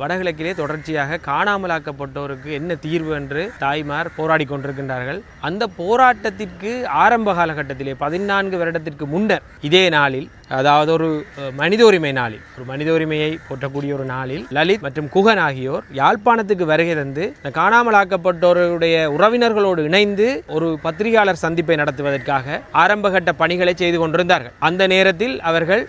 வடகிழக்கிலே தொடர்ச்சியாக காணாமலாக்கப்பட்டோருக்கு என்ன தீர்வு என்று தாய்மார் போராடி கொண்டிருக்கின்றார்கள். அந்த போராட்டத்திற்கு ஆரம்ப காலகட்டத்திலே பதினான்கு வருடத்திற்கு முன்னர் இதே நாளில் அதாவது ஒரு மனித உரிமை நாளில் ஒரு மனித உரிமையை போற்றக்கூடிய ஒரு நாளில் லலித் மற்றும் குகன் ஆகியோர் யாழ்ப்பாணத்துக்கு வருகை தந்து காணாமலாக்கப்பட்டோருடைய உறவினர்களோடு இணைந்து ஒரு பத்திரிகையாளர் சந்திப்பை நடத்துவதற்காக ஆரம்பகட்ட பணிகளை செய்து கொண்டிருந்தார்கள். அந்த நேரத்தில் அவர்கள்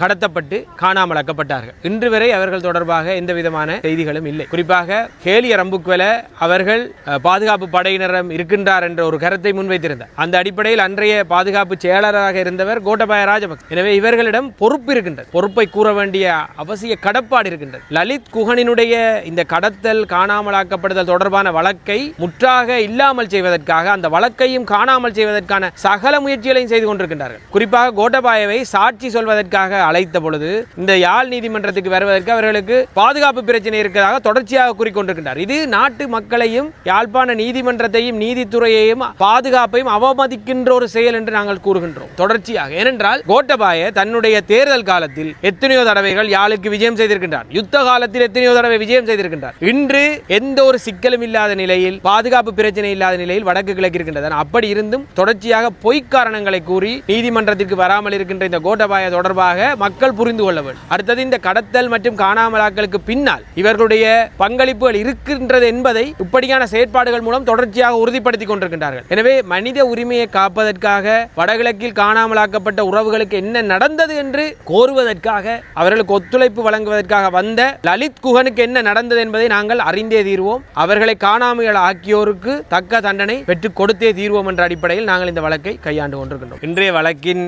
கடத்தப்பட்டு காணாமலாக்கப்பட்டார்கள். இன்று வரை அவர்கள் தொடர்பாக எந்த விதமான செய்திகளும் இல்லை. குறிப்பாக கேலிய ரம்புக்வெல அவர்கள் பாதுகாப்பு படையினரம் இருக்கின்றார் என்ற ஒரு கருத்தை முன்வைத்திருந்தார். அந்த அடிப்படையில் அன்றைய பாதுகாப்பு செயலராக இருந்தவர் கோட்டபாய ராஜபக்ச. எனவே இவர்களிடம் பொறுப்பு இருக்கின்றது. பொறுப்பை கூற வேண்டிய அவசிய கடப்பாடு இருக்கின்றது. லலித் குகனினுடைய இந்த கடத்தல் காணாமலாக்கப்படுதல் தொடர்பான வழக்கை முற்றாக இல்லாமல் செய்வதற்காக அந்த வழக்கையும் காணாமல் செய்வதற்கான சகல முயற்சிகளையும் செய்து கொண்டிருக்கின்றார்கள். குறிப்பாக கோட்டபாயவை சாட்சி சொல்வதற்காக அழைத்த பொழுது இந்த யாழ் நீதிமன்றத்துக்கு வருவதற்கு அவர்களுக்கு பாதுகாப்பு பிரச்சனை இருக்கிறதாக தொடர்ச்சியாக கூறிக்கொண்டிருக்கின்றார். இது நாட்டு மக்களையும் யாழ்ப்பாண நீதிமன்றத்தையும் நீதித்துறையையும் பாதுகாப்பையும் அவமதிக்கின்ற ஒரு செயல் என்று நாங்கள் கூறுகின்றோம். தொடர்ச்சியாக. ஏனென்றால் கோட்டபாய தன்னுடைய தேர்தல் காலத்தில் எத்தனையோ தடவைகள் யாழுக்கு விஜயம் செய்திருக்கின்றார். யுத்த காலத்தில் எத்தனையோ தடவை விஜயம் செய்திருக்கின்றார். இன்று எந்த ஒரு சிக்கலும் இல்லாத நிலையில் பாதுகாப்பு பிரச்சனை இல்லாத நிலையில் வடக்கு கிழக்கு இருக்கின்றது அப்படி இருந்தும் தொடர்ச்சியாக பொய் காரணங்களை கூறி நீதிமன்றத்திற்கு வராமல் இருக்கின்ற இந்த கோட்டபாய தொடர்பாக மக்கள் புரிந்து கொள்ள வேண்டும். அடுத்தது இந்த கடத்தல் மற்றும் காணாமலாக்களுக்கு பின்னால் இவர்களுடைய பங்களிப்புகள் இருக்கின்றது என்பதை இப்படியான செயற்பாடுகள் மூலம் தொடர்ச்சியாக உறுதிப்படுத்திக் கொண்டிருக்கின்றார்கள். எனவே மனித உரிமையை காப்பதற்காக வடகிழக்கில் காணாமலாக்கப்பட்ட உறவுகளுக்கு என்ன நடந்தது என்று கோருவதற்காக அவர்களுக்கு ஒத்துழைப்பு வழங்குவதற்காக வந்த லலித் குகனுக்கு என்ன நடந்தது என்பதை நாங்கள் அறிந்தே தீர்வோம். அவர்களை காணாமைகள் ஆக்கியோருக்கு தக்க தண்டனை பெற்றுக் கொடுத்தே தீர்வோம் என்ற அடிப்படையில் நாங்கள் இந்த வழக்கை கையாண்டு கொண்டிருக்கின்றோம். இன்றைய வழக்கின்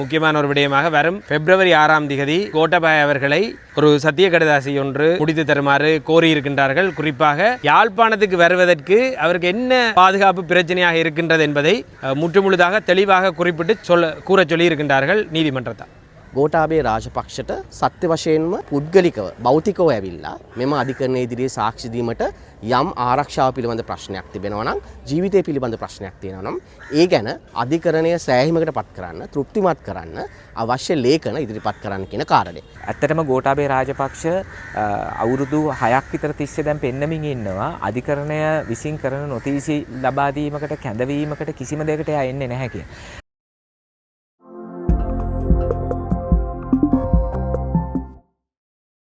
முக்கியமான ஒரு விடயமாக வரும் பிப்ரவரி ஆறாம் திகதி கோட்டபாய் அவர்களை ஒரு சத்திய கடிதாசி ஒன்று முடித்து தருமாறு கோரியிருக்கின்றார்கள். குறிப்பாக யாழ்ப்பாணத்துக்கு வருவதற்கு அவருக்கு என்ன பாதுகாப்பு பிரச்சனையாக இருக்கின்றது என்பதை முற்றுமுழுதாக தெளிவாக குறிப்பிட்டு சொல்ல கூற சொல்லியிருக்கின்றார்கள் நீதிமன்றத்தால் ගෝටාබේ රාජපක්ෂට සත්‍ය වශයෙන්ම පුද්ගලිකව බෞතිකව ඇවිල්ලා මෙම අධිකරණ ඉදිරියේ සාක්ෂිදීමට යම් ආරක්ෂාව පිළිබඳ ප්‍රශ්නයක් තිබෙනවා නම් ජීවිතය පිළිබඳ ප්‍රශ්නයක් තියෙනවා නම් ඒ ගැන අධිකරණය සෑහිමකට පත් කරන්න තෘප්තිමත් කරන්න අවශ්‍ය ලේඛන ඉදිරිපත් කරන්න කියන කාරණය. ඇත්තටම ගෝටාබේ රාජපක්ෂ අ, අවුරුදු හයක් විතර තිස්සේ දැන් පෙන්නමින් ඉන්නවා අධිකරණය විසින් කරන නොතීසි ලබාදීමකට කැඳවීමකට කිසිම දෙයකට එයා එන්නේ නැහැ කිය.